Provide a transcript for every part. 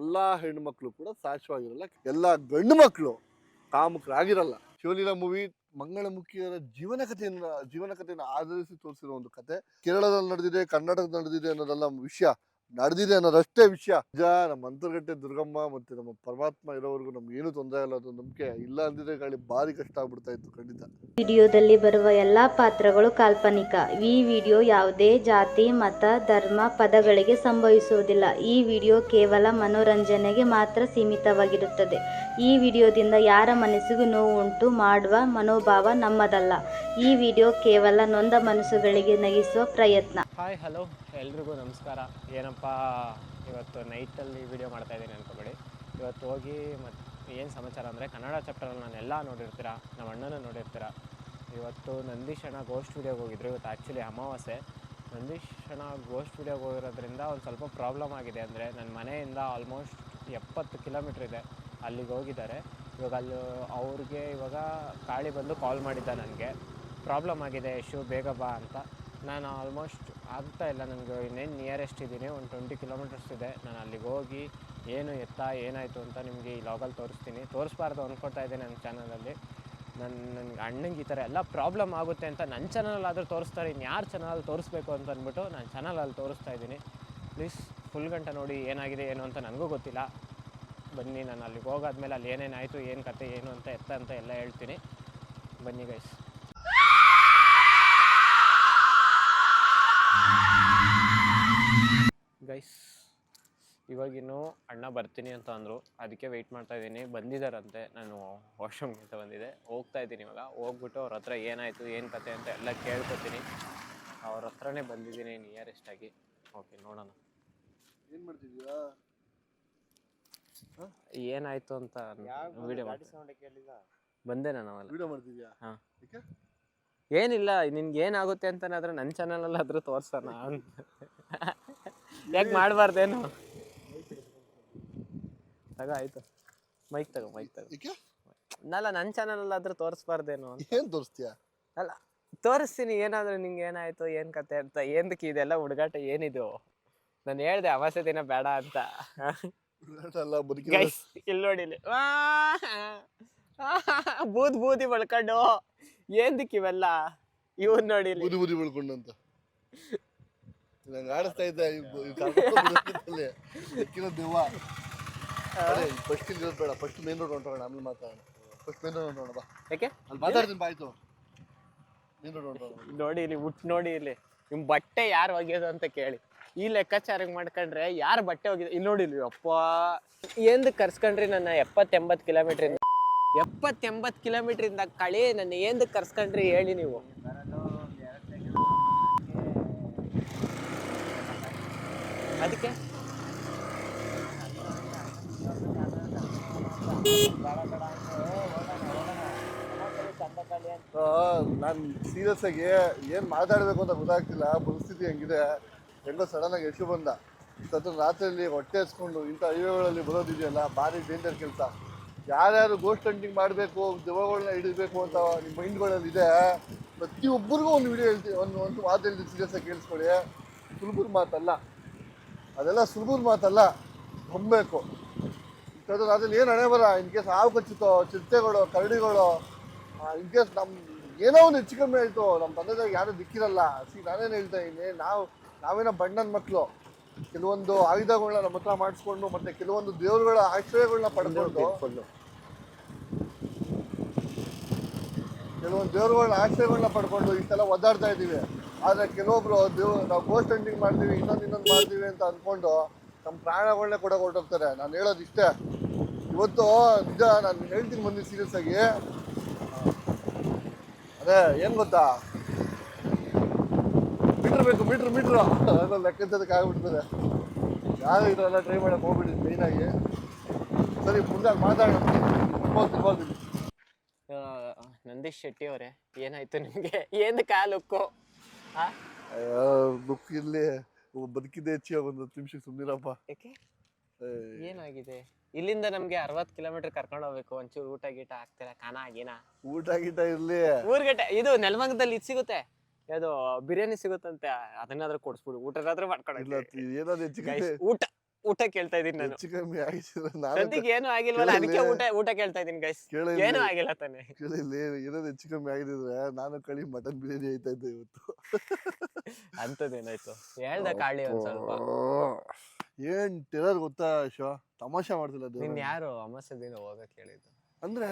ಎಲ್ಲಾ ಹೆಣ್ಮಕ್ಳು ಕೂಡ ಸಾಶ್ವಾಗಿರಲ್ಲ ಎಲ್ಲ ಗಂಡು ಮಕ್ಕಳು ಕಾಮುಕರಾಗಿರಲ್ಲ. ಶಿವಲೀಲಾ ಮೂವಿ ಮಂಗಳಮುಖಿಯರ ಜೀವನ ಕಥೆಯನ್ನ, ಜೀವನ ಕಥೆಯನ್ನು ಆಧರಿಸಿ ತೋರಿಸಿರೋ ಒಂದು ಕತೆ ಕೇರಳದಲ್ಲಿ ನಡೆದಿದೆ, ಕರ್ನಾಟಕದಲ್ಲಿ ನಡೆದಿದೆ ಅನ್ನೋದೆಲ್ಲ ವಿಷಯ. ನಡೆದಿದೆ ಅನ್ನೋದಷ್ಟೇ ವಿಷಯ. ನಿಜ ನಮ್ಮ ಅಂತರ್ಗಟ್ಟೆ ದುರ್ಗಮ್ಮ ಮತ್ತೆ ನಮ್ಮ ಪರಮಾತ್ಮ ಇರೋವರೆಗೂ ನಮ್ಗೆ ಏನು ತೊಂದರೆ ಇಲ್ಲ ಅನ್ನೋ ನಂಬಿಕೆ ಇಲ್ಲ ಅಂದಿದ್ರೆ ಗಾಳಿ ಭಾರಿ ಕಷ್ಟ ಆಗ್ಬಿಡ್ತಾ ಇತ್ತು ಖಂಡಿತ. ವಿಡಿಯೋದಲ್ಲಿ ಬರುವ ಎಲ್ಲಾ ಪಾತ್ರಗಳು ಕಾಲ್ಪನಿಕ. ಈ ವಿಡಿಯೋ ಯಾವುದೇ ಜಾತಿ ಮತ ಧರ್ಮ ಪದಗಳಿಗೆ ಸಂಭವಿಸುವುದಿಲ್ಲ. ಈ ವಿಡಿಯೋ ಕೇವಲ ಮನೋರಂಜನೆಗೆ ಮಾತ್ರ ಸೀಮಿತವಾಗಿರುತ್ತದೆ. ಈ ವಿಡಿಯೋದಿಂದ ಯಾರ ಮನಸ್ಸಿಗೂ ನೋವು ಉಂಟು ಮಾಡುವ ಮನೋಭಾವ ನಮ್ಮದಲ್ಲ. ಈ ವಿಡಿಯೋ ಕೇವಲ ನೊಂದ ಮನಸ್ಸುಗಳಿಗೆ ನಗಿಸುವ ಪ್ರಯತ್ನ. ಹಾಯ್ ಹಲೋ ಎಲ್ರಿಗೂ ನಮಸ್ಕಾರ. ಏನಪ್ಪ, ಇವತ್ತು ನೈಟಲ್ಲಿ ವಿಡಿಯೋ ಮಾಡ್ತಾ ಇದ್ದೀನಿ ಅನ್ಕೋಬೇಡಿ. ಇವತ್ತು ಹೋಗಿ ಮತ್ತು ಏನು ಸಮಾಚಾರ ಅಂದರೆ ಕನ್ನಡ ಚಾಪ್ಟರಲ್ಲಿ ನಾನು ಎಲ್ಲ ನೋಡಿರ್ತೀರ ನಮ್ಮ ಅಣ್ಣನ ನೋಡಿರ್ತೀರ. ಇವತ್ತು ನಂದೀಶ್ ಅಣ್ಣ ಗೋಸ್ಟ್ ವಿಡಿಯೋಗೆ ಹೋಗಿದ್ರು. ಇವತ್ತು ಆ್ಯಕ್ಚುಲಿ ಅಮಾವಾಸ್ಯೆ. ನಂದೀಶ್ ಅಣ್ಣ ಗೋಸ್ಟ್ ವಿಡಿಯೋಗೆ ಹೋಗಿರೋದ್ರಿಂದ ಒಂದು ಸ್ವಲ್ಪ ಪ್ರಾಬ್ಲಮ್ ಆಗಿದೆ ಅಂದರೆ ನನ್ನ ಮನೆಯಿಂದ ಆಲ್ಮೋಸ್ಟ್ ಎಪ್ಪತ್ತು ಕಿಲೋಮೀಟ್ರ್ ಇದೆ ಅಲ್ಲಿಗೆ ಹೋಗಿದ್ದಾರೆ. ಇವಾಗ ಅಲ್ಲಿ ಅವ್ರಿಗೆ ಇವಾಗ ಕಾಳಿ ಬಂದು ಕಾಲ್ ಮಾಡಿದ್ದ ನನಗೆ. ಪ್ರಾಬ್ಲಮ್ ಆಗಿದೆ ಶೂ ಬೇಗ ಬಾ ಅಂತ. ನಾನು ಆಲ್ಮೋಸ್ಟ್ ಆಗ್ತಾ ಇಲ್ಲ ನನಗೆ. ಇನ್ನೇನು ನಿಯರೆಸ್ಟ್ ಇದ್ದೀನಿ. ಒಂದು ಟ್ವೆಂಟಿ ಕಿಲೋಮೀಟರ್ಸ್ ಇದೆ. ನಾನು ಅಲ್ಲಿಗೆ ಹೋಗಿ ಏನು ಎತ್ತ, ಏನಾಯಿತು ಅಂತ ನಿಮಗೆ ಈ ಲಾಗಲ್ಲಿ ತೋರಿಸ್ತೀನಿ. ತೋರಿಸ್ಬಾರ್ದು ಅಂದ್ಕೊಳ್ತಾ ಇದ್ದೆ ನನ್ನ ಚಾನಲಲ್ಲಿ ನನ್ನ ನನಗೆ ಅಣ್ಣಂಗೆ ಈ ಥರ ಎಲ್ಲ ಪ್ರಾಬ್ಲಮ್ ಆಗುತ್ತೆ ಅಂತ ನನ್ನ ಚಾನಲಲ್ಲಾದರೂ ತೋರಿಸ್ತಾರೆ. ಇನ್ನು ಯಾರು ಚಾನಲಲ್ಲಿ ತೋರಿಸ್ಬೇಕು ಅಂತ ಅಂದ್ಬಿಟ್ಟು ನಾನು ಚಾನಲಲ್ಲಿ ತೋರಿಸ್ತಾ ಇದ್ದೀನಿ. ಪ್ಲೀಸ್ ಫುಲ್ ಗಂಟೆ ನೋಡಿ ಏನಾಗಿದೆ, ಏನು ಅಂತ ನನಗೂ ಗೊತ್ತಿಲ್ಲ. ಬನ್ನಿ, ನಾನು ಅಲ್ಲಿಗೆ ಹೋಗಾದ್ಮೇಲೆ ಅಲ್ಲಿ ಏನೇನಾಯಿತು ಏನು ಕತೆ, ಏನು ಅಂತ, ಎತ್ತ ಅಂತ ಎಲ್ಲ ಹೇಳ್ತೀನಿ. ಬನ್ನಿ ಗೈಸ್ ಗೈಸ್ ಇವಾಗಿನ್ನು ಅಣ್ಣ ಬರ್ತೀನಿ ಅಂತ ಅಂದರು. ಅದಕ್ಕೆ ವೆಯ್ಟ್ ಮಾಡ್ತಾ ಇದ್ದೀನಿ. ಬಂದಿದ್ದಾರಂತೆ ನಾನು ವಾಶ್ರೂಮ್ಗೆ ಅಂತ ಬಂದಿದ್ದೆ ಹೋಗ್ತಾ ಇದ್ದೀನಿ ಇವಾಗ. ಹೋಗ್ಬಿಟ್ಟು ಅವ್ರ ಹತ್ರ ಏನಾಯಿತು ಏನು ಕತೆ ಅಂತ ಎಲ್ಲ ಕೇಳ್ಕೊತೀನಿ. ಅವ್ರ ಹತ್ರನೇ ಬಂದಿದ್ದೀನಿ ನಿಯರೆಸ್ಟ್ ಆಗಿ. ಓಕೆ ನೋಡೋಣ. ಏನು ಏನಾಯಿತು ಅಂತ ವಿಡಿಯೋ ಬಂದೆ? ನಾನು ವಿಡಿಯೋ ಮಾಡ್ತಿದ್ಯಾ ಹಾ. ಏನಿಲ್ಲ ನಿನ್ಗೆ ಏನಾಗುತ್ತೆ ಅಂತಾನಾದ್ರೆ ನನ್ನ ಚಾನಲಲ್ಲಿ ಆದ್ರೂ ತೋರ್ಸೋಣ ಯಾಕೆ ಮಾಡಬಾರ್ದೇನು? ತಗೋ ಆಯ್ತು. ಮೈಕ್ ತಗೋ ಮೈಕ್ ತಗೋ. ನಲ್ಲ ನನ್ನ ಚಾನಲಲ್ಲಿ ಆದ್ರೂ ತೋರಿಸ್ಬಾರ್ದೇನು ಅಂತ. ಏನ್ ತೋರಿಸ್ತೀಯಾ? ಅಲ್ಲ ತೋರಿಸ್ತೀನಿ ಏನಾದ್ರೆ ನಿಂಗೆ ಏನಾಯ್ತು ಏನು ಕತೆ ಅಂತ ಏನಕ್ಕೆ ಇದೆಲ್ಲ ಹುಡುಗಾಟ ಏನಿದು ನಾನು ಹೇಳ್ದೆ ಅಮಾಸೆ ದಿನ ಬೇಡ ಅಂತ. ನೋಡಿಲ್ಲ ಇಲ್ಲಿ ನೋಡಿ ಇಲ್ಲಿ. ವಾ! ಬೂದ್ ಬೂದಿ ಬಳ್ಕೊಂಡು. ಏನ್ದಿಕ್ ಇವೆಲ್ಲ ಇವನ್ ನೋಡಿ ಇಲ್ಲಿ ಬುದಿ ಬೂದಿ ಬೆಳ್ಕೊಂಡಂತ. ನಂಗೆ ಆಡಿಸ್ತಾ ಇದ್ದ ಸಿಕ್ಕಿರೋ ದೆವ್ವ. ಅದೇ ಫಸ್ಟ್ ಇಲ್ಲಿ ಇರೋದು ಬೇಡ. ಫಸ್ಟ್ ಮೇನ್ ರೋಡ್ ಹೊಂಟೋಣ ಆಮೇಲೆ ಮಾತಾಡೋಣ. ಫಸ್ಟ್ ಮೇನ್ ರೋಡ್ ಹೊಂಟೋಣ ಬಾ. ಯಾಕೆ? ಅಲ್ಲಿ ಮಾತಾಡ್ತೀನಿ ಬಾ ಆಯ್ತು. ಮೇನ್ ರೋಡ್ ಹೊಂಟೋಣ. ನೋಡಿ ಇಲ್ಲಿ ಉಟ್ ನೋಡಿ ಇಲ್ಲಿ. ನಿಮ್ ಬಟ್ಟೆ ಯಾರು ಒಗೆಯೋದು ಅಂತ ಕೇಳಿ. ಈ ಲೆಕ್ಕಾಚಾರ ಮಾಡ್ಕೊಂಡ್ರೆ ಯಾರು ಬಟ್ಟೆ ಒಗೆದು ಇಲ್ಲಿ ನೋಡಿ ಇಲ್ಲಿ ಅಪ್ಪ. ಏಂದ್ ಕರ್ಸ್ಕೊಂಡ್ರಿ ನನ್ನ ಎಪ್ಪತ್ತೆಂಬತ್ತು ಕಿಲೋಮೀಟರ್ ಇಂದ. ಎಪ್ಪತ್ತೆಂಬತ್ತು ಕಿಲೋಮೀಟರ್ ಇಂದ ಕಳಿ ನನ್ನ ಏನು ಕರ್ಸ್ಕೊಂಡ್ರಿ ಹೇಳಿ ನೀವು. ಅದಕ್ಕೆ? ನಾನು ಸೀರಿಯಸ್ ಆಗಿ ಏನ್ ಮಾತಾಡ್ಬೇಕು ಅಂತ ಗೊತ್ತಾಗ್ತಿಲ್ಲ, ಪರಿಸ್ಥಿತಿ ಹೆಂಗಿದೆ. ಹೆಂಗೋ ಸಡನ್ ಆಗಿ ಯಶು ಬಂದ. ಸತ್ರ ರಾತ್ರಿಯಲ್ಲಿ ಹೊಟ್ಟೆ ಹಚ್ಕೊಂಡು ಇಂಥ ಹೈವೇಗಳಲ್ಲಿ ಬರೋದಿದೆಯಲ್ಲ, ಭಾರಿ ಡೇಂಜರ್ ಕೆಲಸ. ಯಾರ್ಯಾರು ಗೋಸ್ಟ್ ಹಂಟಿಂಗ್ ಮಾಡಬೇಕು ದೆವ್ವಗಳನ್ನ ಹಿಡಿಬೇಕು ಅಂತ ನಿಮ್ಮ ಮೈಂಡ್ಗಳಲ್ಲಿ ಇದೆ ಪ್ರತಿಯೊಬ್ಬರಿಗೂ ಒಂದು ವಿಡಿಯೋ ಹೇಳ್ತೀವಿ ಒಂದು ಒಂದು ಮಾತು ಹೇಳ್ತೀವಿ ಸೀರಿಯಸ್ ಆಗಿ ಕೇಳಿಸ್ಕೊಳ್ಳಿ. ಸುಲಭದ ಮಾತಲ್ಲ. ಅದೆಲ್ಲ ಸುಲಭದ ಮಾತಲ್ಲ. ಹೊಂಬೇಕು ಇವತ್ತು ಅದ್ರಲ್ಲಿ ಏನು ಹಣೆ ಬರ? ಇನ್ ಕೇಸ್ ಹಾವು ಕಚ್ಚುತ್ತೋ, ಚಿರತೆಗಳು, ಕರಡಿಗಳು ಇನ್ ಕೇಸ್ ನಮ್ಮ ಏನೋ ಒಂದು ಹೆಚ್ಚು ಕಮ್ಮಿ ಆಯಿತು. ನಮ್ಮ ತಂದೆ ಯಾರೂ ದಿಕ್ಕಿರಲ್ಲ. ಸಿ, ನಾನೇನು ಹೇಳ್ತಾ ಇದ್ದೀನಿ ನಾವು ನಾವೇನೋ ಬಣ್ಣನ ಮಕ್ಕಳು ಕೆಲವೊಂದು ಆಯುಧಗಳನ್ನ ನಮ್ಮ ಹತ್ರ ಮಾಡಿಸ್ಕೊಂಡು, ಮತ್ತೆ ಕೆಲವೊಂದು ದೇವರುಗಳ ಆಶ್ರಯಗಳನ್ನ ಪಡ್ಕೊಂಡು ಕೆಲವೊಂದು ದೇವರುಗಳನ್ನ ಆಶ್ರಯಗಳನ್ನ ಪಡ್ಕೊಂಡು ಇಷ್ಟೆಲ್ಲ ಒದ್ದಾಡ್ತಾ ಇದ್ದೀವಿ. ಆದರೆ ಕೆಲವೊಬ್ರು ದೇವ್ ನಾವು ಗೋಸ್ಟ್ ಹಂಟಿಂಗ್ ಮಾಡ್ತೀವಿ ಇನ್ನೊಂದು ಇನ್ನೊಂದು ಮಾಡ್ತೀವಿ ಅಂತ ಅಂದ್ಕೊಂಡು ನಮ್ಮ ಪ್ರಾಣಗಳನ್ನೇ ಕೂಡ ಹೊರಟೋಗ್ತಾರೆ ನಾನು ಹೇಳೋದು ಇಷ್ಟೇ. ಇವತ್ತು ನಿಜ ನಾನು ಹೇಳ್ತೀನಿ ಬಂದು ಸೀರಿಯಸ್ ಆಗಿ. ಅದೇ ಏನು ಗೊತ್ತಾ? ಮೀಟ್ರ್ ಬೇಕು ಮೀಟ್ರ್ ಮೀಟ್ರ್. ಅದು ಲೆಕ್ಕದಕ್ಕೆ ಆಗ್ಬಿಡ್ತದೆ ಯಾರು ಇದೆಲ್ಲ ಟ್ರೈ ಮಾಡಕ್ಕೆ ಹೋಗ್ಬಿಡಿ ಮೇಯ್ನಾಗಿ ಸರಿ ಮುಂದೆ ಮಾತಾಡೋಣ. ತಿರ್ಬೋದು ಆ, ನಂದೀಶ್ ಶೆಟ್ಟಿ ಅವರೇ ಏನಾಯ್ತು ನಿಮ್ಗೆ? ಏನ್ ಕಾಲುಕ್ಕು ಆ? ಬುಕ್ ಇಲ್ಲಿ ಬದುಕಿದ್ದೆ ಹೆಚ್ಚು ಒಂದು ಹತ್ತು ನಿಮಿಷಕ್ಕೆ ಸುಮ್ಮನಿರಪ್ಪ ಯಾಕೆ ಏನಾಗಿದೆ? ಇಲ್ಲಿಂದ ನಮ್ಗೆ ಅರವತ್ತು ಕಿಲೋಮೀಟರ್ ಕರ್ಕೊಂಡು ಹೋಗ್ಬೇಕು ಒಂಚೂರು ಊಟ ಗೀಟ ಹಾಕ್ತೀರಾ ಕಾನಾ ಗೀನಾ ಊಟ ಗೀಟ ಇರ್ಲಿ. ಊರ್ಗಟ್ಟೆ ಇದು ನೆಲಮಂಗದಲ್ಲಿ ಇದು ಸಿಗುತ್ತೆ? ಯಾವ್ದು ಬಿರಿಯಾನಿ ಸಿಗುತ್ತಂತೆ ಅದನ್ನಾದ್ರೂ ಕೊಡಿಸ್ಬಿಡು ಊಟದಾದ್ರೂ ಮಾಡ್ಕೊಂಡು ಇಲ್ಲ ಏನಾದ್ರು ಹೆಚ್ಚು ಊಟ ಊಟ ಕೇಳ್ತಾ ಇದೀನಿ ನಾನು. ಹೆಚ್ಚು ಕಮ್ಮಿ ಆಗಿದ್ರೆ ನಾನು ಸದ್ಯಕ್ಕೆ ಏನು ಆಗಿಲ್ವಲ್ಲ ಅದಕ್ಕೆ. ಊಟ ಊಟ ಕೇಳ್ತಾ ಇದೀನಿ ಗೈಸ್ ಕೇಳಿ ಏನು ಆಗಿಲ್ಲ ತಾನೆ. ಕೇಳಿಲ್ಲಿ ಇರೋದು ಹೆಚ್ಚು ಕಮ್ಮಿ ಆಗಿದ್ರೆ ನಾನು ಕಳಿ ಮಟನ್ ಬಿರಿಯಾನಿ ಆಯ್ತಾ ಇದ್ದೆ ಇವತ್ತು. ಅಂತದೇನಾಯ್ತು ಹೇಳ್ದ ಕಾಳಿ ಒಂದ್ ಸ್ವಲ್ಪ. ಏನ್ ಟೆರರ್ ಗೊತ್ತಾ ಶೋ? ತಮಾಷೆ ಮಾಡ್ತಿಲ್ಲ ನಿನ್ ದೇವ್ರೆ. ಯಾರು? ಅಮಾಸೆ ದಿನ ಹೋಗಕ್ ಹೇಳಿದ್ದು. ಅಂದ್ರೆ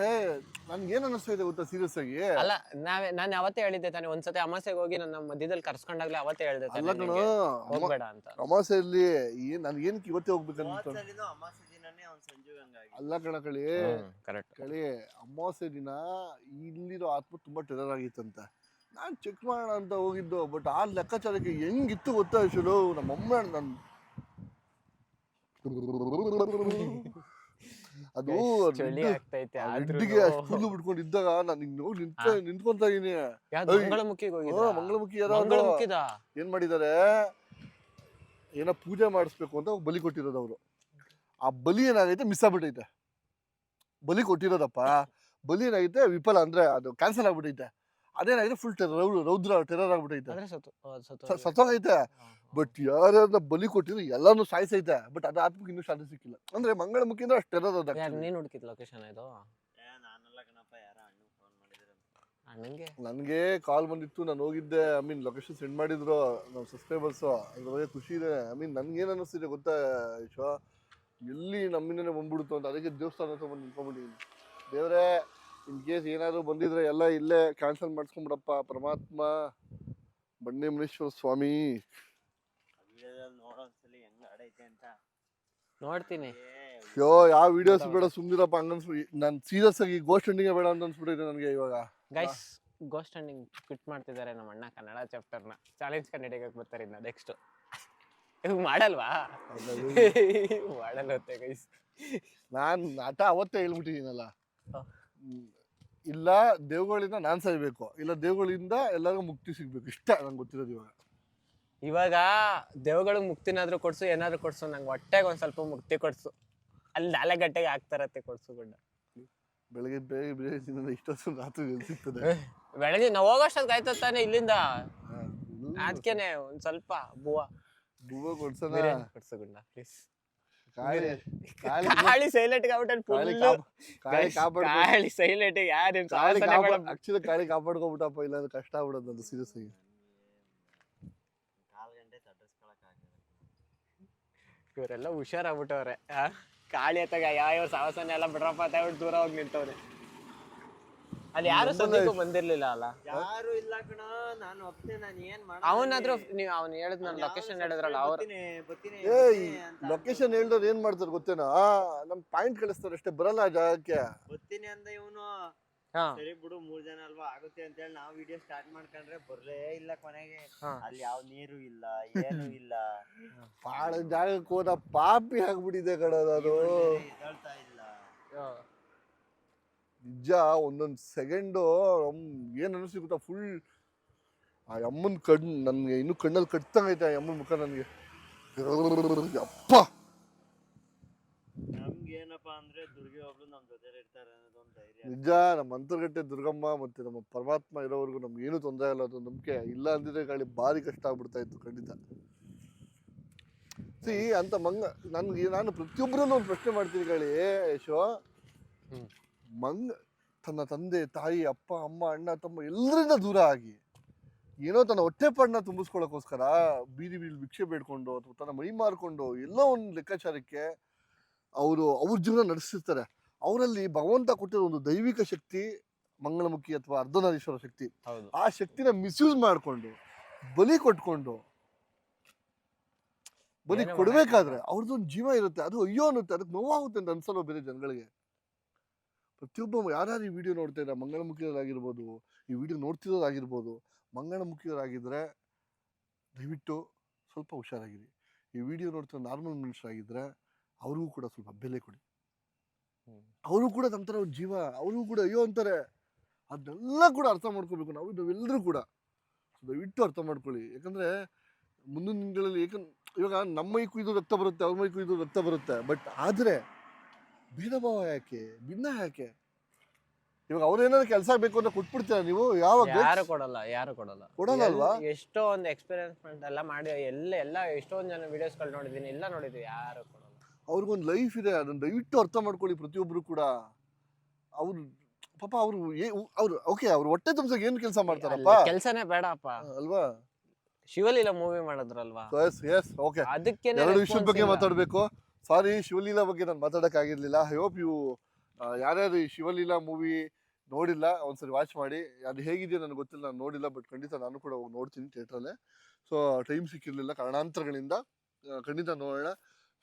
ನನ್ಗೆ ಏನ್ ಅನಿಸ್ತಾ ಇದೆ ಗೊತ್ತಾ ಸೀರಿಯಸ್ ಆಗಿ? ಅಲ್ಲ ನಾವೇ ನಾನು ಅವತ್ತೇ ಹೇಳಿದ್ದೆ ತಾನೆ ಒಂದ್ಸತಿ ಅಮಾಸೆಗೆ ಹೋಗಿ ನನ್ನ ಮಧ್ಯದಲ್ಲಿ ಕರ್ಸ್ಕೊಂಡಾಗ್ಲೇ ಅವತ್ತೇ ಹೇಳಿದೆ ಅಲ್ಲ ತಾನೆ ಕಣೋ ನಿಂಗೆ, ಅಮ- ಹೋಗ್ಬೇಡ ಅಂತ. ಅಮಾಸೆಯಲ್ಲಿ ಏನ್ ನನ್ಗೆ ಏನಕ್ಕೆ ಇವತ್ತೇ ಹೋಗ್ಬೇಕಂತ ಅಮಾಸೆ ದಿನನೇ ಅವ್ನ್ ಸಂಜು ಹಂಗಾಗಿ. ಅಲ್ಲ ಕಣ ಕಳಿ ಕರೆಕ್ಟ್ ಕಳಿ ಅಮಾವಾಸ್ಯೆ ದಿನ ಇಲ್ಲಿರೋ ಆತ್ಮ ತುಂಬಾ ಟೆರರ್ ಆಗಿತ್ತಂತ. ನಾನ್ ಚೆಕ್ ಮಾಡೋಣ ಅಂತ ಹೋಗಿದ್ದು ಬಟ್ ಆ ಲೆಕ್ಕಾಚಾರಕ್ಕೆ ಹೆಂಗಿತ್ತು ಗೊತ್ತಾ ಶುರು? ನಮ್ಮಮ್ಮ ನನ್ ಅದು ಚಳಿ ಆಗ್ತೈತೆ ಅಡ್ಡಿಗೆ ಅಷ್ಟು ಬಿಟ್ಕೊಂಡು ಇದ್ದಾಗ ನಾನು ಹಿಂಗ್ ನೋಡಿ ನಿಂತ ನಿಂತ್ಕೊಂತ ಇದೀನಿ. ಮಂಗಳಮುಖಿಗೆ ಹೋಗಿದ್ದ ಮಂಗಳಮುಖಿ ಯಾರೋ ಅವ್ನು. ಮಂಗಳಮುಖಿದ? ಏನ್ ಮಾಡಿದ್ದಾರೆ ಏನೋ ಪೂಜೆ ಮಾಡಿಸ್ಬೇಕು ಅಂತ ಬಲಿ ಕೊಟ್ಟಿರೋದು ಅವರು. ಆ ಬಲಿ ಏನಾಗೈತೆ ಮಿಸ್ ಆಗ್ಬಿಟ್ಟೈತೆ. ಬಲಿ ಕೊಟ್ಟಿರೋದಪ್ಪ. ಬಲಿ ಏನಾಗೈತೆ ವಿಫಲ ಅಂದ್ರೆ ಅದು ಕ್ಯಾನ್ಸಲ್ ಆಗ್ಬಿಟ್ಟೈತೆ. ಅದೇನಾಗಿದೆ ಫುಲ್ ಟೆರರ್ ರೌದ್ರ ಟೆರರ್ ಆಗ್ಬಿಟ್ಟೈತೆ ಸತ್ತೋಗೈತೆ. ಬಟ್ ಯಾರ್ಯಾರನ್ನ ಬಲಿ ಕೊಟ್ಟಿದ್ರು ಎಲ್ಲಾನು ಸಾಯಿಸೈತೆ. ಬಟ್ ಅದ ಆತ್ಮಕ್ಕೆ ಇನ್ನೂ ಶಾಂತಿ ಸಿಕ್ಕಿಲ್ಲ. ಅಂದ್ರೆ ಮಂಗಳಮುಖಿ ಅಂದ್ರೆ ಅಷ್ಟು ಟೆರರ್ ಅದ ಯಾರು ನೀನ್ ಹುಡುಕಿದ್ ಲೊಕೇಶನ್ ಇದು? ಏ ನಾನಲ್ಲ ಕಣಪ್ಪ ಯಾರ ಅಣ್ಣ ಫೋನ್ ಮಾಡಿದ್ರು. ಅಣ್ಣಂಗೆ? ನನಗೆ ಕಾಲ್ ಬಂದಿತ್ತು ನಾನು ಹೋಗಿದ್ದೆ. ಐ ಮೀನ್ ಲೊಕೇಶನ್ ಸೆಂಡ್ ಮಾಡಿದ್ರು ನಮ್ಮ ಸಬ್ಸ್ಕ್ರೈಬರ್ಸ್ ಅದ್ರ ಬಗ್ಗೆ ಖುಷಿ ಇದೆ. ಐ ಮೀನ್ ನನ್ಗೇನು ಅನಿಸ್ತಿದೆ ಗೊತ್ತಾ ವಿಶ್ವ ಎಲ್ಲಿ ನಮ್ಮಿಂದನೇ ಬಂದ್ಬಿಡುತ್ತೋ ಅಂತ. ಅದಕ್ಕೆ ದೇವಸ್ಥಾನ ಹತ್ರ ಬಂದು ನಿಂತ್ಕೊಂಡ್ಬಿಟ್ಟಿದ್ದೀನಿ ದೇವ್ರೆ ಇನ್ ಕೇಸ್ ಏನಾದ್ರು ಬಂದಿದ್ರೆ ಎಲ್ಲ ಇಲ್ಲೇ ಕ್ಯಾನ್ಸಲ್ ಮಾಡಿಸ್ಕೊಂಬಿಡಪ್ಪ. ಪರಮಾತ್ಮ. ಬಂಡೆ ಮುನೀಶ್ವರ ಸ್ವಾಮಿ ನೋಡ್ತೀನಿ. ಯೋ ಯಾವ ವಿಡಿಯೋಸ್ ಬೇಡ ಸುಮ್ಮನಿರಪ್ಪ ಹಂಗನ್ಸ್ಬಿ ನಾನು ಸೀರಿಯಸ್ ಆಗಿ ಗೋಸ್ಟ್ ಎಂಡಿಂಗ್ ಬೇಡ ಅಂತ ಅನ್ಸ್ಬಿಟ್ಟಿದೆ ನನಗೆ ಇವಾಗ. ಗೈಸ್ ಗೋಸ್ಟ್ ಸ್ಟ್ಯಾಂಡಿಂಗ್ ಕ್ವಿಟ್ ಮಾಡ್ತಿದ್ದಾರೆ ನಮ್ಮ ಅಣ್ಣ ಕನ್ನಡ ಚಾಪ್ಟರ್ನ ಚಾಲೆಂಜ್ ಕನ್ನಡಿಗೆ ಬರ್ತಾರೆ ಇನ್ನ ನೆಕ್ಸ್ಟ್ ಇವಾಗ ಮಾಡಲ್ವಾ? ಮಾಡಲ್ಲ ಗೈಸ್ ನಾನು ಆಟ ಅವತ್ತೇ ಹೇಳ್ಬಿಟ್ಟಿದ್ದೀನಲ್ಲ. ಇಲ್ಲ ದೇವುಗಳಿಂದ ನಾನು ಸಾಯ್ಬೇಕು. ಇಲ್ಲ ದೇವುಗಳಿಂದ ಎಲ್ಲರಿಗೂ ಮುಕ್ತಿ ಸಿಗ್ಬೇಕು. ಇಷ್ಟ ನಂಗೆ ಗೊತ್ತಿರೋದು ಇವಾಗ. ಇವಾಗ ದೇವಗಳಿಗೆ ಮುಕ್ತಿನಾದ್ರೂ ಕೊಡ್ಸು ಏನಾದ್ರೂ ಕೊಡ್ಸು ನಂಗೆ ಹೊಟ್ಟೆಗೆ ಒಂದ್ ಸ್ವಲ್ಪ ಮುಕ್ತಿ ಕೊಡ್ಸು. ಅಲ್ಲಿ ನಾಲ್ಕು ಗಂಟೆಗೆ ಆಗ್ತಾರತ್ತೆ ಕೊಡ್ಸು ಗುಡ್ಡ ಬೆಳಗ್ಗೆ ಬೇಗ ಬೇಗ ಇಷ್ಟೊತ್ತು ರಾತ್ರಿ ಎಲ್ಲಿ ಸಿಗ್ತದೆ? ಬೆಳಗ್ಗೆ ನಾವು ಹೋಗೋಷ್ಟೊತ್ತಿಗೆ ಆಯ್ತು ತಾನೆ ಇಲ್ಲಿಂದ. ಅದಕ್ಕೇನೆ ಒಂದ್ ಸ್ವಲ್ಪ ಬೂವ. ಬುವ್ವ ಕೊಡ್ಸೋಣ. ಕೊಡ್ಸು Gunda please Kali Kali silent Kali Kali silent ಯಾರು ಕಾಳಿ ಆಕ್ಚುಲಿ ಕಾಳಿ ಕಾಪಾಡ್ಕೊಬಿಟ್ಟಪ್ಪ ಇಲ್ಲಾಂದ್ರೆ ಕಷ್ಟ ಆಗ್ಬಿಡೋದು ಅದು ಸೀರಿಯಸ್ ಆಗಿ ಇವರೆಲ್ಲ ಹುಷಾರಾಗ್ಬಿಟ್ಟವ್ರೆ? ಕಾಳಿ ಅತ್ತಾಗ ಯಾವ ಯಾವ ಸಾಹಸನ ಎಲ್ಲ ಬಿಡ್ರಪ್ಪ ಅಂತ ಹೇಳ್ಬಿಟ್ಟು ದೂರ ಹೋಗಿ ನಿಂತವ್ರೆ. ಅಲ್ಲಿ ಯಾರು ಸದ್ಯಕ್ಕೂ ಬಂದಿರ್ಲಿಲ್ಲ ಅಲ್ಲ? ಯಾರು ಇಲ್ಲ ಕಣ ನಾನು ಒಪ್ತೆ ನಾನು ಏನ್ ಮಾಡ ಅವನಾದ್ರೂ ನೀವು ಅವ್ನು ಹೇಳಿದ್ ನನ್ನ ಲೊಕೇಶನ್ ಹೇಳಿದ್ರಲ್ಲ ಅವ್ರು ಬತ್ತೀನಿ ಬತ್ತೀನಿ ಏಯ್ ಲೊಕೇಶನ್ ಹೇಳಿದ್ರೆ ಏನ್ ಮಾಡ್ತಾರೆ ಗೊತ್ತೇನ? ನಮ್ ಪಾಯಿಂಟ್ ಕಳಿಸ್ತಾರೆ ಅಷ್ಟೇ ಬರಲ್ಲ ಆ ಜಾಗಕ್ಕೆ. ಗೊತ್ತೀನಿ ಅಂದ ಇವನು. ಹಾ. ಸರಿ ಬಿಡು ಮೂರ್ ಜನ ಅಲ್ವಾ ಆಗುತ್ತೆ ಅಂತ ಹೇಳಿ ನಾವು ವಿಡಿಯೋ ಸ್ಟಾರ್ಟ್ ಮಾಡ್ಕೊಂಡ್ರೆ ಬರ್ಲೇ ಇಲ್ಲ ಕೊನೆಗೆ. ಹಾ. ಅಲ್ಲಿ ಯಾವ ನೀರು ಇಲ್ಲ ಏನು ಇಲ್ಲ. ಬಾಳ ಜಾಗಕ್ಕೆ ಹೋದ ಪಾಪಿ ಆಗ್ಬಿಟ್ಟಿದೆ ಕಣದ ಅದು ಎದ್ದೇಳ್ತಾ ಇಲ್ಲ. ನಿಜ ಒಂದೊಂದು ಸೆಕೆಂಡು ಏನು ಅನಿಸ್ತು ಗೊತ್ತಾ? ಫುಲ್ ಆ ಅಮ್ಮನ ಕಣ್ಣು ನನಗೆ ಇನ್ನು ಕಣ್ಣಲ್ಲಿ ಕಟ್ತಂಗೈತೆ ಆ ಅಮ್ಮನ ಮುಖ ನನಗೆ. ಅಪ್ಪ ನಮ್ಗೆ ಏನಪ್ಪಾ ಅಂದ್ರೆ ದುರ್ಗಿ ಒಬ್ರು ನಮ್ ಜೊತೆ ಇರ್ತಾರೆ ಅನ್ನೋದು ಒಂದು ಧೈರ್ಯ. ನಿಜ ನಮ್ಮ ಅಂತರ್ಗಟ್ಟೆ ದುರ್ಗಮ್ಮ ಮತ್ತೆ ನಮ್ಮ ಪರಮಾತ್ಮ ಇರೋವರೆಗೂ ನಮ್ಗೆ ಏನು ತೊಂದರೆ ಇಲ್ಲ ಅದು ನಂಬಿಕೆ. ಇಲ್ಲ ಅಂದಿದ್ರೆ ಗಾಳಿ ಭಾರಿ ಕಷ್ಟ ಆಗ್ಬಿಡ್ತಾ ಇತ್ತು ಖಂಡಿತ. ಸಿ ಅಂತ ಮಂಗ ನನ್ಗೆ ನಾನು ಪ್ರತಿಯೊಬ್ಬರನ್ನು ಒಂದು ಪ್ರಶ್ನೆ ಮಾಡ್ತೀನಿ ಗಾಳಿ ಯಶೋ. ಮಂಗ ತನ್ನ ತಂದೆ ತಾಯಿ ಅಪ್ಪ ಅಮ್ಮ ಅಣ್ಣ ತಮ್ಮ ಎಲ್ಲರಿಂದ ದೂರ ಆಗಿ ಏನೋ ತನ್ನ ಹೊಟ್ಟೆಪಾಡನ್ನ ತುಂಬಿಸ್ಕೊಳ್ಳೋಕ್ಕೋಸ್ಕರ ಬೀದಿ ಬೀದಿ ಭಿಕ್ಷೆ ಬೇಡ್ಕೊಂಡು ಅಥವಾ ತನ್ನ ಮೈ ಮಾರ್ಕೊಂಡು ಎಲ್ಲ ಒಂದು ಲೆಕ್ಕಾಚಾರಕ್ಕೆ ಅವರು ಅವ್ರ ಜೀವನ ನಡೆಸಿರ್ತಾರೆ ಅವರಲ್ಲಿ ಭಗವಂತ ಕೊಟ್ಟಿರೋ ಒಂದು ದೈವಿಕ ಶಕ್ತಿ ಮಂಗಳಮುಖಿ ಅಥವಾ ಅರ್ಧನಾರೀಶ್ವರ ಶಕ್ತಿ ಆ ಶಕ್ತಿನ ಮಿಸ್ಯೂಸ್ ಮಾಡಿಕೊಂಡು ಬಲಿ ಕೊಟ್ಕೊಂಡು ಬಲಿ ಕೊಡಬೇಕಾದ್ರೆ ಕೊಡ್ಬೇಕಾದ್ರೆ ಅವ್ರದ್ದು ಒಂದು ಜೀವ ಇರುತ್ತೆ. ಅದು ಅಯ್ಯೋ ಅನ್ನುತ್ತೆ. ಅದಕ್ಕೆ ನೋವಾಗುತ್ತೆ ಅಂತ ಅನ್ಸಲ್ವ ಬೇರೆ ಜನಗಳಿಗೆ. ಪ್ರತಿಯೊಬ್ಬ ಯಾರ್ಯಾರು ಈ ವಿಡಿಯೋ ನೋಡ್ತಾ ಇದ್ದಾರೆ ಮಂಗಳಮುಖಿಯರಾಗಿರ್ಬೋದು ಈ ವಿಡಿಯೋ ನೋಡ್ತಿರೋರಾಗಿರ್ಬೋದು ಮಂಗಳಮುಖಿಯವರಾಗಿದ್ರೆ ದಯವಿಟ್ಟು ಸ್ವಲ್ಪ ಹುಷಾರಾಗಿರಿ. ಈ ವಿಡಿಯೋ ನೋಡ್ತಿರೋ ನಾರ್ಮಲ್ ಮನುಷ್ಯರಾಗಿದ್ದರೆ ಅವ್ರಿಗೂ ಕೂಡ ಸ್ವಲ್ಪ ಬೆಲೆ ಕೊಡಿ. ಅವರು ಕೂಡ ನಮ್ಮ ಥರ ಅವ್ರ ಜೀವ ಅವ್ರಿಗೂ ಕೂಡ ಅಯ್ಯೋ ಅಂತಾರೆ. ಅದನ್ನೆಲ್ಲ ಕೂಡ ಅರ್ಥ ಮಾಡ್ಕೋಬೇಕು ನಾವು ನಾವೆಲ್ಲರೂ ಕೂಡ. ದಯವಿಟ್ಟು ಅರ್ಥ ಮಾಡ್ಕೊಳ್ಳಿ. ಯಾಕಂದರೆ ಮುಂದಿನ ದಿನಗಳಲ್ಲಿ ಯಾಕಂದ್ರೆ ಇವಾಗ ನಮ್ಮ ಮೈಕು ಇದು ರಕ್ತ ಬರುತ್ತೆ ಅವ್ರ ಮೈಕು ಇದು ರಕ್ತ ಬರುತ್ತೆ. ಬಟ್ ಆದ್ರೆ ಭೇದ ಭಾವ ಯಾಕೆ? ಭಿನ್ನ ಯಾಕೆ? ಇವಾಗ ಅವ್ರೇನಾದ್ರು ಕೆಲಸ ಬೇಕು ಅಂತ ಕೊಟ್ಬಿಡ್ತೀರಾ ನೀವು? ಯಾವಾಗ? ಯಾರು ಕೊಡಲ್ಲ ಯಾರು ಕೊಡಲ್ಲ. ಕೊಡಲ್ಲ ಅಲ್ವಾ? ಎಷ್ಟೋ ಒಂದು ಎಕ್ಸ್ಪೀರಿಯನ್ಸ್ ಎಲ್ಲ ಮಾಡಿ ಎಲ್ಲ ಎಲ್ಲ ಎಷ್ಟೊಂದು ಜನ ವಿಡಿಯೋಸ್ಗಳು ನೋಡಿದೀನಿ ಎಲ್ಲ ನೋಡಿದ್ವಿ ಯಾರು ಕೊಡಲ್ಲ. ಅವ್ರಿಗೊಂದು ಲೈಫ್ ಇದೆ ಅದನ್ನ ದಯವಿಟ್ಟು ಅರ್ಥ ಮಾಡ್ಕೊಳ್ಳಿ ಪ್ರತಿಯೊಬ್ರು ಕೂಡ. ಅವ್ರು ಪಾಪ ಅವರು ಅವ್ರು ಓಕೆ ಅವ್ರು ಹೊಟ್ಟೆ ತುಂಬಿಸೋಕೆ ಏನ್ ಕೆಲಸ ಮಾಡ್ತಾರಪ್ಪ? ಕೆಲ್ಸನೇ ಬೇಡಪ್ಪ. ಅಲ್ವಾ? ಶಿವಲೀಲ ಮೂವಿ ಮಾಡಿದ್ರಲ್ವಾ? ಎಸ್ ಎಸ್ ಓಕೆ ಅದಕ್ಕೆ ಎರಡು ವಿಷಯದ ಬಗ್ಗೆ ಮಾತಾಡಬೇಕು. ಸಾರಿ, ಶಿವಲೀಲಾ ಬಗ್ಗೆ ನಾನು ಮಾತಾಡೋಕ್ಕಾಗಿರಲಿಲ್ಲ. ಐ ಹೋಪ್ ಯು ಯಾರ್ಯಾರು ಈ ಶಿವಲೀಲಾ ಮೂವಿ ನೋಡಿಲ್ಲ, ಒಂದ್ಸರಿ ವಾಚ್ ಮಾಡಿ. ಅದು ಹೇಗಿದೆಯೋ ನನಗೆ ಗೊತ್ತಿಲ್ಲ, ನಾನು ನೋಡಿಲ್ಲ ಬಟ್ ಖಂಡಿತ ನಾನು ಕೂಡ ಹೋಗಿ ನೋಡ್ತೀನಿ ಥಿಯೇಟ್ರಲ್ಲೇ ಸೊ ಟೈಮ್ ಸಿಕ್ಕಿರಲಿಲ್ಲ ಕಾರಣಾಂತರಗಳಿಂದ ಖಂಡಿತ ನೋಡೋಣ.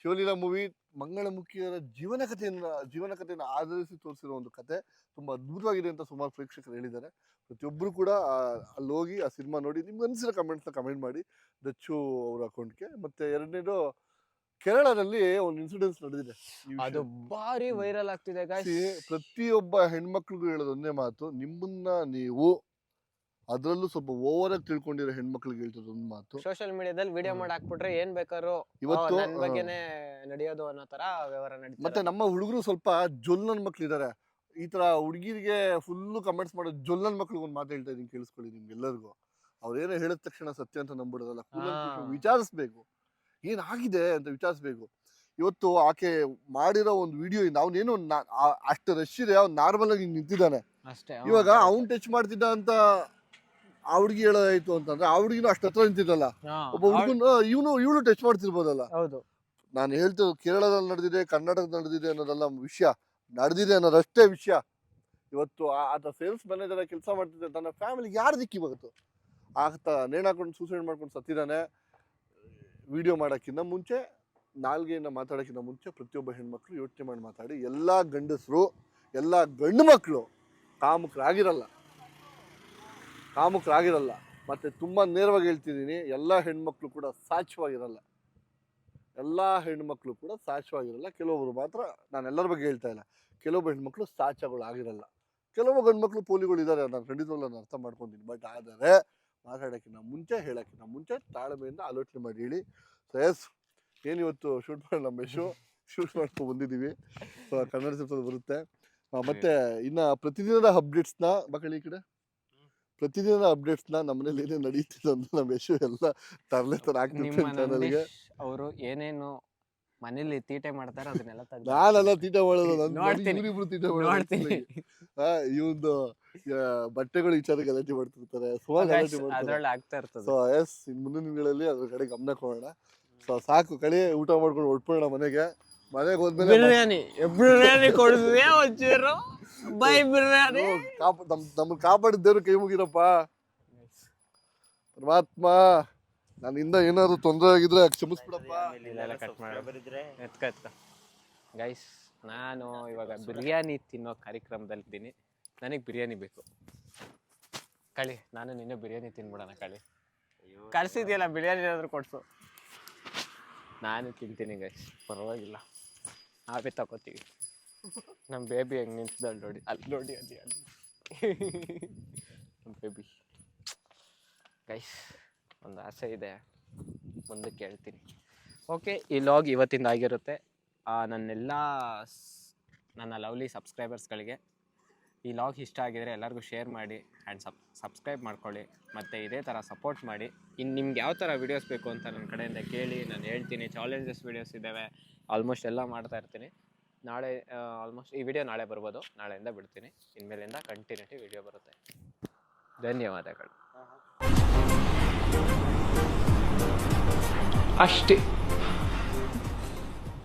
ಶಿವಲೀಲಾ ಮೂವಿ ಮಂಗಳಮುಖಿಯರ ಜೀವನ ಕಥೆಯನ್ನ, ಜೀವನ ಕಥೆಯನ್ನು ಆಧರಿಸಿ ತೋರಿಸಿರೋ ಒಂದು ಕತೆ ತುಂಬಾ ಅದ್ಭುತವಾಗಿದೆ ಅಂತ ಸುಮಾರು ಪ್ರೇಕ್ಷಕರು ಹೇಳಿದ್ದಾರೆ. ಪ್ರತಿಯೊಬ್ಬರು ಕೂಡ ಅಲ್ಲಿ ಹೋಗಿ ಆ ಸಿನಿಮಾ ನೋಡಿ, ನಿಮ್ಗೆ ಅನಿಸಿರೋ ಕಮೆಂಟ್ಸ್ನ ಕಮೆಂಟ್ ಮಾಡಿ. ದಚ್ಚು ಅವ್ರ ಅಕೌಂಟ್ಗೆ ಮತ್ತೆ ಎರಡನೇದು ಕೇರಳದಲ್ಲಿ ಒಂದು ಇನ್ಸಿಡೆನ್ಸ್ ನಡೆದಿದೆ ಈ ವಿಷಯ. ಅದು ಭಾರಿ ವೈರಲ್ ಆಗ್ತಿದೆ ಗಾಯ್ಸ್ See, ಪ್ರತಿಯೊಬ್ಬ ಹೆಣ್ಮಕ್ಳಿಗೂ ಹೇಳೋದು ಒಂದೇ ಮಾತು ನಿಮ್ಮನ್ನ ನೀವು ಅದರಲ್ಲೂ ಸ್ವಲ್ಪ ಓವರ್ ಆಗಿ ತಿಳ್ಕೊಂಡಿರೋ ಹೆಣ್ಮಕ್ಳಿಗೆ ಹೇಳ್ತದ ಒಂದು ಮಾತು. ಸೋಷಿಯಲ್ ಮೀಡಿಯಾದಲ್ಲಿ ವಿಡಿಯೋ ಮಾಡಿ ಹಾಕ್ಬಿಟ್ರೆ ಏನ್ ಬೇಕಾದ್ರು ಇವತ್ತು ನನ್ ಬಗ್ಗೆನೇ ನಡೆಯೋದು ಅನ್ನೋ ತರ ವ್ಯವಹಾರ ಮತ್ತೆ ನಡೀತಾರೆ ನಮ್ಮ ಹುಡುಗರು ಸ್ವಲ್ಪ ಜೊಲ್ಲನ್ ಮಕ್ಳಿದ್ದಾರೆ ಈ ತರ ಹುಡುಗಿರಿಗೆ ಫುಲ್ಲು ಕಮೆಂಟ್ಸ್ ಮಾಡೋ ಜೊಲ್ಲನ್ ಮಕ್ಳಿಗೆ ಒಂದು ಮಾತು ಹೇಳ್ತಾ ಇದೀನಿ ಕೇಳಿಸ್ಕೊಳ್ಳಿ ನಿಮ್ಗೆಲ್ಲರಿಗೂ. ಅವ್ರೇನೋ ಹೇಳಿದ ತಕ್ಷಣ ಸತ್ಯ ಅಂತ ನಂಬಿಡೋದಲ್ಲ. ವಿಚಾರಿಸ್ಬೇಕು. ಏನಾಗಿದೆ ಅಂತ ವಿಚಾರಿಸ್ಬೇಕು. ಇವತ್ತು ಆಕೆ ಮಾಡಿರೋ ಒಂದು ವಿಡಿಯೋ ಇಂದ ಅವನೇನು ಅಷ್ಟು ರಶ್ ಇದೆ ಅವ್ನು ನಾರ್ಮಲ್ ಆಗಿ ನಿಂತಿದ್ದಾನೆ. ಅಷ್ಟೇ ಇವಾಗ ಅವ್ನ್ ಟಚ್ ಮಾಡ್ತಿದ್ದ ಅಂತ ಆ ಹುಡುಗಿ ಹೇಳೋದಾಯ್ತು ಅಂತಂದ್ರೆ ಆ ಹುಡುಗಿನೂ ಅಷ್ಟು ಹತ್ರ ನಿಂತಿದ್ದಲ್ಲ. ಒಬ್ಬ ಹುಡುಗನ ಇವನು ಇವಳು ಟಚ್ ಮಾಡ್ತಿರ್ಬೋದಲ್ಲ. ಹೌದು. ನಾನು ಹೇಳ್ತೇವೆ ಕೇರಳದಲ್ಲಿ ನಡೆದಿದೆ ಕರ್ನಾಟಕದಲ್ಲಿ ನಡೆದಿದೆ ಅನ್ನೋದೆಲ್ಲ ವಿಷಯ ನಡೆದಿದೆ ಅನ್ನೋದಷ್ಟೇ ವಿಷಯ. ಇವತ್ತು ಆತ ಸೇಲ್ಸ್ ಮ್ಯಾನೇಜರ್ ಕೆಲಸ ಮಾಡ್ತಿದ್ದೆ ತನ್ನ ಫ್ಯಾಮಿಲಿ ಯಾರು ದಿಕ್ಕಿ ಬಗ್ತು ಆತ ನೇಣಾಕೊಂಡು ಸೂಸೈಡ್ ಮಾಡ್ಕೊಂಡು ಸತ್ತಿದ್ದಾನೆ. ವಿಡಿಯೋ ಮಾಡೋಕ್ಕಿಂತ ಮುಂಚೆ ನಾಲ್ಗೆಯನ್ನು ಮಾತಾಡೋಕ್ಕಿಂತ ಮುಂಚೆ ಪ್ರತಿಯೊಬ್ಬ ಹೆಣ್ಮಕ್ಳು ಯೋಚನೆ ಮಾಡಿ ಮಾತಾಡಿ. ಎಲ್ಲ ಗಂಡಸರು, ಎಲ್ಲ ಗಂಡು ಮಕ್ಕಳು ಕಾಮುಕರಾಗಿರಲ್ಲ. ಕಾಮುಕರಾಗಿರಲ್ಲ. ಮತ್ತು ತುಂಬ ನೇರವಾಗಿ ಹೇಳ್ತಿದ್ದೀನಿ, ಎಲ್ಲ ಹೆಣ್ಮಕ್ಳು ಕೂಡ ಸಾಚ್ಯವಾಗಿರಲ್ಲ ಎಲ್ಲ ಹೆಣ್ಮಕ್ಳು ಕೂಡ ಸಾಚವಾಗಿರಲ್ಲ ಕೆಲವೊಬ್ಬರು ಮಾತ್ರ ನಾನು ಎಲ್ಲರ ಬಗ್ಗೆ ಹೇಳ್ತಾ ಇಲ್ಲ. ಕೆಲವೊಬ್ಬ ಹೆಣ್ಮಕ್ಳು ಸಾಚಗಳು ಆಗಿರಲ್ಲ. ಕೆಲವೊಬ್ಬ ಗಂಡ್ಮಕ್ಳು ಪೋಲಿಗಳು ಇದ್ದಾರೆ ನಾನು ಖಂಡಿತವಾಗ್ಲೂ ನಾನು ಅರ್ಥ ಮಾಡ್ಕೊತೀನಿ. ಬಟ್ ಆದರೆ ಮಾತಾಡೋಕ್ಕಿಂತ ಮುಂಚೆ ಹೇಳೋಕ್ಕಿಂತ ಮುಂಚೆ ತಾಳ್ಮೆಯಿಂದ ಆಲೋಚನೆ ಮಾಡಿ ಹೇಳಿ. ಸೊ ಎಸ್ ಏನು ಇವತ್ತು ಶೂಟ್ ಮಾಡಿ ನಮ್ಮ ಯಶು ಶೂಟ್ ಮಾಡ್ಕೊಂಡು ಬಂದಿದ್ದೀವಿ. ಸೊ ಕನ್ನಡ ಚಿತ್ರದ ಬರುತ್ತೆ. ಮತ್ತೆ ಇನ್ನು ಪ್ರತಿದಿನದ ಅಪ್ಡೇಟ್ಸ್ನ ಮಕ್ಕಳು ಈ ಕಡೆ? ಪ್ರತಿದಿನದ ಅಪ್ಡೇಟ್ಸ್ನ ನಮ್ಮನೇಲಿ ಏನೇನು ನಡೀತಿದೆ ಅಂತ ನಮ್ಮ ಯಶು ಎಲ್ಲ ತರಲೆ ತರ ಹಾಕ್ತೀವಿ ಚಾನಲ್ಗೆ ಅವರು ಏನೇನು ಮನೇಲಿ ತೀಟೆ ಮಾಡ್ತಾರೆ ಅದನ್ನೆಲ್ಲ ತೆಗ್ದು ನಾನೆಲ್ಲ ತೀಟ ಮಾಡೋದು ನನ್ನ ನೋಡ್ತೀನಿ. ಇವರಿಬ್ರು ತೀಟ ನೋಡ್ತೀನಿ. ಇವಂದು ಬಟ್ಟೆಗಳು ವಿಚಾರ ಗಲಾಟೆ ಮಾಡ್ತಿರ್ತಾರೆ ಸುಮಾರು ಗಲಾಟೆ ಮಾಡ್ತಾರೆ. ಆಗ್ತಾ ಇರ್ತದೆ. ಸೊ ಎಸ್ ಮುಂದಿನ ದಿನಗಳಲ್ಲಿ ಅದ್ರ ಕಡೆ ಗಮನ ಕೊಡೋಣ. ಸೊ ಸಾಕು ಕಳಿ ಊಟ ಮಾಡ್ಕೊಂಡು ಹೊಟ್ಕೊಳ್ಳೋಣ ಮನೆಗೆ. ಮನೆಗೆ ಹೋದ್ಮೇಲೆ ಬಿರಿಯಾನಿ. ಬಿರಿಯಾನಿ ಕೊಡಿಸಿದೆ ಒಂಚೂರು? ಬೈ ಬಿರಿಯಾನಿ. ಕಾಪ ನಮ್ ನಮ್ಮನ್ನ ಕಾಪಾಡಿದ್ದೇವ್ರು ಕೈ ಮುಗಿರಪ್ಪ. ಪರಮಾತ್ಮ. ನನ್ನಿಂದ ಏನಾದ್ರು ತೊಂದರೆ ಆಗಿದ್ರೆ ಕ್ಷಮಿಸ್ಬಿಡಪ್ಪ? ಇಲ್ಲೆಲ್ಲ ಕಟ್ ಎತ್ಕ ಎತ್ಕ. ಗೈಸ್ ನಾನು ಇವಾಗ ಬಿರಿಯಾನಿ ತಿನ್ನೋ ಕಾರ್ಯಕ್ರಮದಲ್ಲಿ ಇದ್ದೀನಿ ನನಗೆ ಬಿರಿಯಾನಿ ಬೇಕು. ಕಳಿ ನಾನು ನಿನ್ನೆ ಬಿರಿಯಾನಿ ತಿನ್ಬಿಡೋಣ ಕಳಿ. ಕಳ್ಸಿದ್ಯಲ್ಲ ಬಿರಿಯಾನಿ ಏನಾದರೂ ಕೊಡ್ಸು. ನಾನು ತಿಂತೀನಿ ಗೈಸ್ ಪರವಾಗಿಲ್ಲ. ನಾವೇ ತಗೋತೀವಿ. ನಮ್ಮ ಬೇಬಿ ಹೆಂಗೆ ನಿಂತಿದ್ದಾಳೆ ನೋಡಿ. ಅಲ್ಲಿ ನೋಡಿ ಅಲ್ಲಿ ಅಲ್ಲಿ. ನಮ್ಮ ಬೇಬಿ ಗೈಸ್ ಒಂದು ಆಸೆ ಇದೆ. ಮುಂದಕ್ಕೆ ಹೇಳ್ತೀನಿ ಓಕೆ ಈ ಲಾಗ್ ಇವತ್ತಿಂದ ಆಗಿರುತ್ತೆ. ನನ್ನೆಲ್ಲ ನನ್ನ ಲವ್ಲಿ ಸಬ್ಸ್ಕ್ರೈಬರ್ಸ್ಗಳಿಗೆ ಈ ಲಾಗ್ ಇಷ್ಟ ಆಗಿದರೆ ಎಲ್ಲರಿಗೂ ಶೇರ್ ಮಾಡಿ ಆ್ಯಂಡ್ ಸಬ್ ಸಬ್ಸ್ಕ್ರೈಬ್ ಮಾಡ್ಕೊಳ್ಳಿ. ಮತ್ತು ಇದೇ ಥರ ಸಪೋರ್ಟ್ ಮಾಡಿ. ಇನ್ನು ನಿಮ್ಗೆ ಯಾವ ಥರ ವೀಡಿಯೋಸ್ ಬೇಕು ಅಂತ ನನ್ನ ಕಡೆಯಿಂದ ಕೇಳಿ, ನಾನು ಹೇಳ್ತೀನಿ. ಚಾಲೆಂಜಸ್ ವೀಡಿಯೋಸ್ ಇದ್ದಾವೆ ಆಲ್ಮೋಸ್ಟ್ ಎಲ್ಲ ಮಾಡ್ತಾ ಇರ್ತೀನಿ. ನಾಳೆ ಆಲ್ಮೋಸ್ಟ್ ಈ ವಿಡಿಯೋ ನಾಳೆ ಬರ್ಬೋದು. ನಾಳೆಯಿಂದ ಬಿಡ್ತೀನಿ. ಇನ್ಮೇಲಿಂದ ಕಂಟಿನ್ಯೂಟಿ ವಿಡಿಯೋ ಬರುತ್ತೆ. ಧನ್ಯವಾದಗಳು. ಅಷ್ಟೇ.